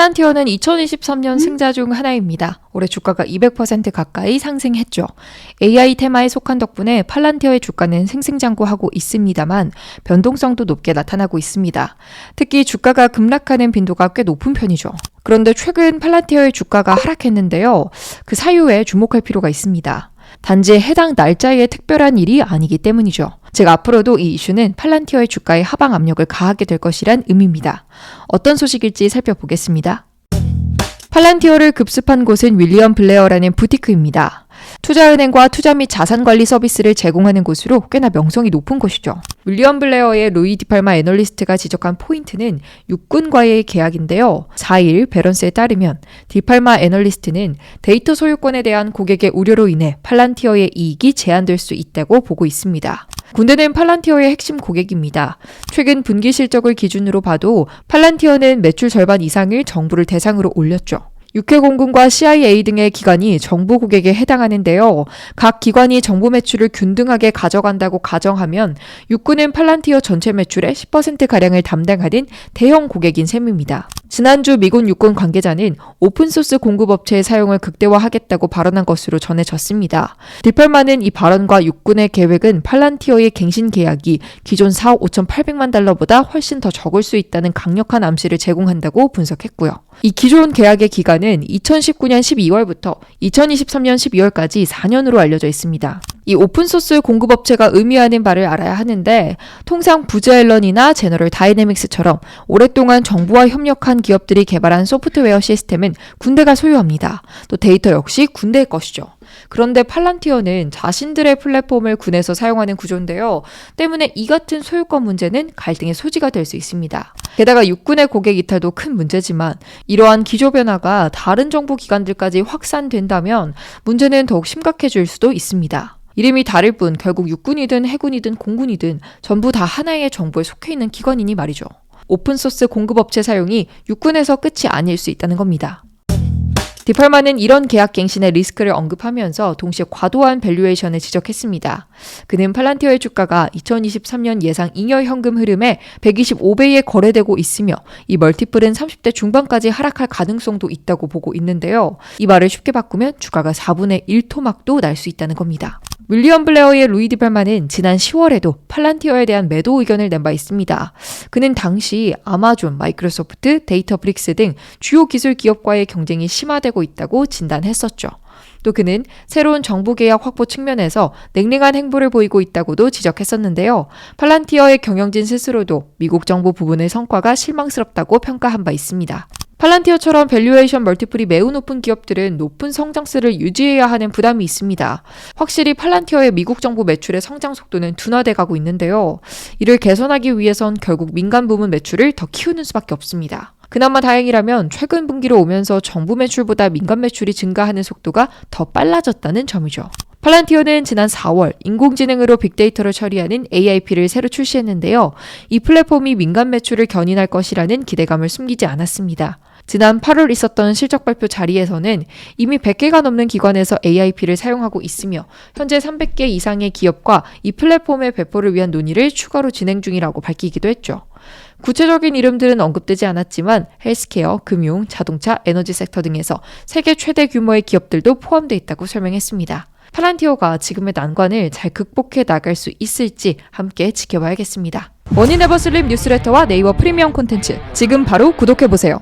팔란티어는 2023년 승자 중 하나입니다. 올해 주가가 200% 가까이 상승했죠. AI 테마에 속한 덕분에 팔란티어의 주가는 승승장구하고 있습니다만 변동성도 높게 나타나고 있습니다. 특히 주가가 급락하는 빈도가 꽤 높은 편이죠. 그런데 최근 팔란티어의 주가가 하락했는데요. 그 사유에 주목할 필요가 있습니다. 단지 해당 날짜에 특별한 일이 아니기 때문이죠. 즉 앞으로도 이 이슈는 팔란티어의 주가에 하방 압력을 가하게 될 것이란 의미입니다. 어떤 소식일지 살펴보겠습니다. 팔란티어를 급습한 곳은 윌리엄 블레어라는 부티크입니다. 투자은행과 투자 및 자산 관리 서비스를 제공하는 곳으로 꽤나 명성이 높은 곳이죠. 윌리엄 블레어의 로이 디팔마 애널리스트가 지적한 포인트는 육군과의 계약인데요. 4일 베런스에 따르면 디팔마 애널리스트는 데이터 소유권에 대한 고객의 우려로 인해 팔란티어의 이익이 제한될 수 있다고 보고 있습니다. 군대는 팔란티어의 핵심 고객입니다. 최근 분기 실적을 기준으로 봐도 팔란티어는 매출 절반 이상을 정부를 대상으로 올렸죠. 육해공군과 CIA 등의 기관이 정부 고객에 해당하는데요. 각 기관이 정부 매출을 균등하게 가져간다고 가정하면 육군은 팔란티어 전체 매출의 10%가량을 담당하는 대형 고객인 셈입니다. 지난주 미군 육군 관계자는 오픈소스 공급업체의 사용을 극대화하겠다고 발언한 것으로 전해졌습니다. 디펄만은 이 발언과 육군의 계획은 팔란티어의 갱신 계약이 기존 4억 5,800만 달러보다 훨씬 더 적을 수 있다는 강력한 암시를 제공한다고 분석했고요. 이 기존 계약의 기간은 2019년 12월부터 2023년 12월까지 4년으로 알려져 있습니다. 이 오픈소스 공급업체가 의미하는 바를 알아야 하는데 통상 부즈앨런이나 제너럴 다이내믹스처럼 오랫동안 정부와 협력한 기업들이 개발한 소프트웨어 시스템은 군대가 소유합니다. 또 데이터 역시 군대의 것이죠. 그런데 팔란티어는 자신들의 플랫폼을 군에서 사용하는 구조인데요. 때문에 이 같은 소유권 문제는 갈등의 소지가 될 수 있습니다. 게다가 육군의 고객 이탈도 큰 문제지만 이러한 기조 변화가 다른 정부 기관들까지 확산된다면 문제는 더욱 심각해질 수도 있습니다. 이름이 다를 뿐 결국 육군이든 해군이든 공군이든 전부 다 하나의 정부에 속해 있는 기관이니 말이죠. 오픈소스 공급업체 사용이 육군에서 끝이 아닐 수 있다는 겁니다. 디팔만은 이런 계약 갱신의 리스크를 언급하면서 동시에 과도한 밸류에이션을 지적했습니다. 그는 팔란티어의 주가가 2023년 예상 잉여 현금 흐름에 125배에 거래되고 있으며 이 멀티플은 30대 중반까지 하락할 가능성도 있다고 보고 있는데요. 이 말을 쉽게 바꾸면 주가가 4분의 1 토막도 날 수 있다는 겁니다. 윌리엄 블레어의 루이 디팔만은 지난 10월에도 팔란티어에 대한 매도 의견을 낸 바 있습니다. 그는 당시 아마존, 마이크로소프트, 데이터브릭스 등 주요 기술 기업과의 경쟁이 심화되고 있다고 진단했었죠. 또 그는 새로운 정부 계약 확보 측면에서 냉랭한 행보를 보이고 있다고도 지적했었는데요. 팔란티어의 경영진 스스로도 미국 정부 부분의 성과가 실망스럽다고 평가한 바 있습니다. 팔란티어처럼 밸류에이션 멀티플이 매우 높은 기업들은 높은 성장세를 유지해야 하는 부담이 있습니다. 확실히 팔란티어의 미국 정부 매출의 성장 속도는 둔화돼 가고 있는데요. 이를 개선하기 위해선 결국 민간 부문 매출을 더 키우는 수밖에 없습니다. 그나마 다행이라면 최근 분기로 오면서 정부 매출보다 민간 매출이 증가하는 속도가 더 빨라졌다는 점이죠. 팔란티어는 지난 4월 인공지능으로 빅데이터를 처리하는 AIP를 새로 출시했는데요. 이 플랫폼이 민간 매출을 견인할 것이라는 기대감을 숨기지 않았습니다. 지난 8월 있었던 실적 발표 자리에서는 이미 100개가 넘는 기관에서 AIP를 사용하고 있으며 현재 300개 이상의 기업과 이 플랫폼의 배포를 위한 논의를 추가로 진행 중이라고 밝히기도 했죠. 구체적인 이름들은 언급되지 않았지만 헬스케어, 금융, 자동차, 에너지 섹터 등에서 세계 최대 규모의 기업들도 포함되어 있다고 설명했습니다. 팔란티어가 지금의 난관을 잘 극복해 나갈 수 있을지 함께 지켜봐야겠습니다. 원인 에버 슬립 뉴스레터와 네이버 프리미엄 콘텐츠 지금 바로 구독해보세요.